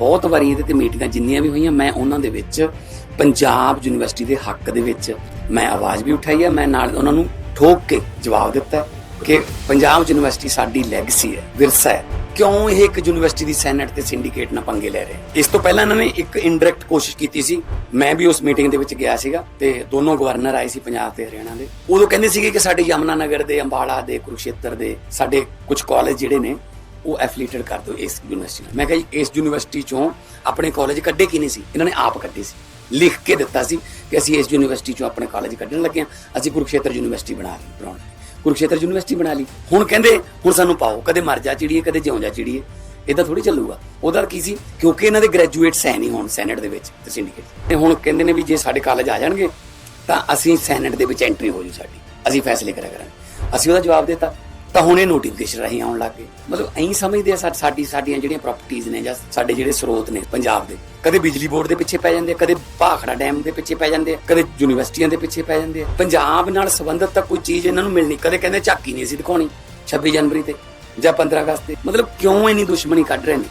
ਬਹੁਤ ਵਾਰੀ ਇਹਦੇ ਤੇ ਮੀਟਿੰਗਾਂ ਜਿੰਨੀਆਂ ਵੀ ਹੋਈਆਂ, ਮੈਂ ਉਹਨਾਂ ਦੇ ਵਿੱਚ, ਪੰਜਾਬ ਯੂਨੀਵਰਸਿਟੀ ਦੇ ਹੱਕ ਦੇ ਵਿੱਚ ਮੈਂ ਆਵਾਜ਼ ਵੀ ਉਠਾਈ ਹੈ, ਮੈਂ ਨਾਲ ਉਹਨਾਂ ਨੂੰ ਠੋਕ ਕੇ ਜਵਾਬ ਦਿੱਤਾ ਕਿ ਪੰਜਾਬ ਯੂਨੀਵਰਸਿਟੀ ਸਾਡੀ ਲੈਗਸੀ ਹੈ, ਵਿਰਸਾ ਹੈ। ਕਿਉਂ ਇਹ ਇੱਕ ਯੂਨੀਵਰਸਿਟੀ ਦੀ ਸੈਨੇਟ ਤੇ ਸਿੰਡੀਕੇਟ ਨਾਲ ਪੰਗੇ ਲੈ ਰਹੇ ਇਸ ਤੋਂ ਪਹਿਲਾਂ ਇਹਨਾਂ ਨੇ ਇੱਕ ਇਨਡਾਇਰੈਕਟ ਕੋਸ਼ਿਸ਼ ਕੀਤੀ ਸੀ, ਮੈਂ ਵੀ ਉਸ ਮੀਟਿੰਗ ਦੇ ਵਿੱਚ ਗਿਆ ਸੀਗਾ ਤੇ ਦੋਨੋਂ ਗਵਰਨਰ ਆਏ ਸੀ ਪੰਜਾਬ ਤੇ ਹਰਿਆਣਾ ਦੇ। ਉਦੋਂ ਕਹਿੰਦੇ ਸੀਗੇ ਕਿ ਸਾਡੇ ਯਮਨਾ ਨਗਰ ਦੇ, ਅੰਬਾਲਾ ਦੇ, ਕੁਰੂਕਸ਼ੇਤਰ ਦੇ ਸਾਡੇ ਕੁਝ ਕਾਲਜ ਜਿਹੜੇ ਨੇ ਉਹ ਐਫੀਲੀਏਟਡ ਕਰ ਦਿਓ ਇਸ ਯੂਨੀਵਰਸਿਟੀ ਨਾਲ ਮੈਂ ਕਿਹਾ ਜੀ, ਇਸ ਯੂਨੀਵਰਸਿਟੀ ਚੋਂ ਆਪਣੇ ਕਾਲਜ ਕੱਢੇ ਕੀ ਨਹੀਂ ਸੀ? ਇਹਨਾਂ ਨੇ ਆਪ ਕੱਢੇ ਸੀ। ਲਿਖ ਕੇ ਦਿੱਤਾ ਸੀ ਕਿ ਅਸੀਂ ਇਸ ਯੂਨੀਵਰਸਿਟੀ ਚੋਂ ਆਪਣੇ ਕਾਲਜ ਕੱਢਣ ਲੱਗੇ ਹਾਂ। ਅਸੀਂ ਕੁਰੂਕਸ਼ੇਤਰ ਯੂਨੀਵਰਸਿਟੀ ਬਣਾ ਲਈ, ਬਣਾਉਣ ਲੱਗੇ। ਕੁਰੂਕਸ਼ੇਤਰ ਯੂਨੀਵਰਸਿਟੀ ਬਣਾ ਲਈ। ਹੁਣ ਕਹਿੰਦੇ, ਹੁਣ ਸਾਨੂੰ ਪਾਓ। ਕਦੇ ਮਰ ਜਾ ਚਿੜੀਏ, ਕਦੇ ਜਿਉਂ ਜਾ ਚਿੜੀਏ। ਇਦਾਂ ਥੋੜੀ ਚੱਲੂਗਾ। ਉਹਦਾ ਕੀ ਸੀ? ਕਿਉਂਕਿ ਇਹਨਾਂ ਦੇ ਗ੍ਰੈਜੂਏਟਸ ਹੈ ਨਹੀਂ ਹੁਣ ਸੈਨੇਟ ਦੇ ਵਿੱਚ, ਤੇ ਸਿੰਡੀਕੇਟ ਤੇ ਹੁਣ ਕਹਿੰਦੇ ਨੇ ਵੀ ਜੇ ਸਾਡੇ ਕਾਲਜ ਆ ਜਾਣਗੇ, ਤਾਂ ਅਸੀਂ ਸੈਨੇਟ ਦੇ ਵਿੱਚ ਐਂਟਰੀ ਹੋ ਜੂ ਸਾਡੀ। ਅਸੀਂ ਫੈਸਲੇ ਕਰਿਆ ਕਰਾਂਗੇ। ਅਸੀਂ ਉਹਦਾ ਜਵਾਬ ਦਿੱਤਾ। ਤਾਂ ਹੁਣ ਇਹ ਨੋਟੀਫਿਕੇਸ਼ਨ ਰਾਹੀਂ ਆਉਣ ਲੱਗ ਗਏ। ਮਤਲਬ ਐਂ ਸਮਝਦੇ ਆ ਸਾਡੀ, ਸਾਡੀਆਂ ਜਿਹੜੀਆਂ ਪ੍ਰਾਪਰਟੀਆਂ ਨੇ ਜਾਂ ਸਾਡੇ ਜਿਹੜੇ ਸਰੋਤ ਨੇ ਪੰਜਾਬ ਦੇ, ਕਦੇ ਬਿਜਲੀ ਬੋਰਡ ਦੇ ਪਿੱਛੇ ਪੈ ਜਾਂਦੇ ਆ, ਕਦੇ ਭਾਖੜਾ ਡੈਮ ਦੇ ਪਿੱਛੇ ਪੈ ਜਾਂਦੇ ਆ, ਕਦੇ ਯੂਨੀਵਰਸਿਟੀਆਂ ਦੇ ਪਿੱਛੇ ਪੈ ਜਾਂਦੇ ਆ। ਪੰਜਾਬ ਨਾਲ ਸੰਬੰਧਿਤ ਤਾਂ ਕੋਈ ਚੀਜ਼ ਇਹਨਾਂ ਨੂੰ ਮਿਲਣੀ, ਕਦੇ ਕਹਿੰਦੇ ਝਾਕੀ ਨਹੀਂ ਸੀ ਦਿਖਾਉਣੀ 26 ਜਨਵਰੀ ਤੇ ਜਾਂ 15 ਅਗਸਤ ਤੇ। ਮਤਲਬ ਕਿਉਂ ਇੰਨੀ ਦੁਸ਼ਮਣੀ ਕੱਢ ਰਹੇ ਨੇ?